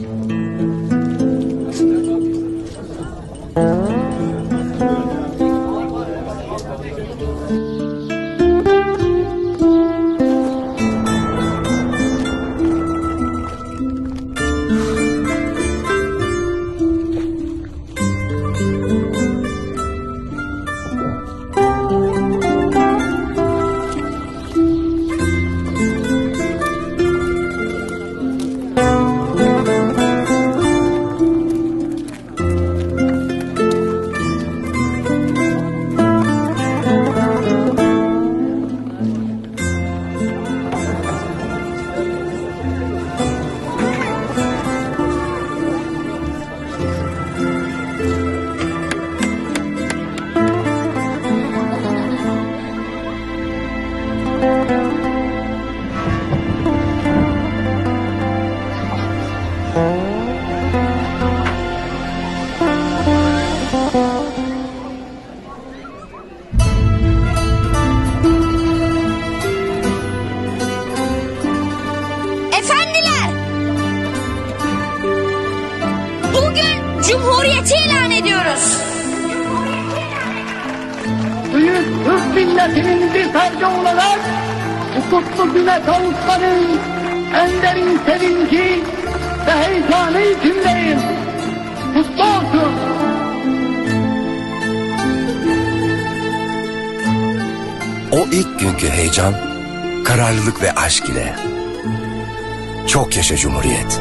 うん Cumhuriyeti ilan ediyoruz. Büyük Türk milletinin bir ferdi olarak bu kutlu güne kavuşmanın O ilk günkü heyecan, kararlılık ve aşk ile. Çok yaşa Cumhuriyet.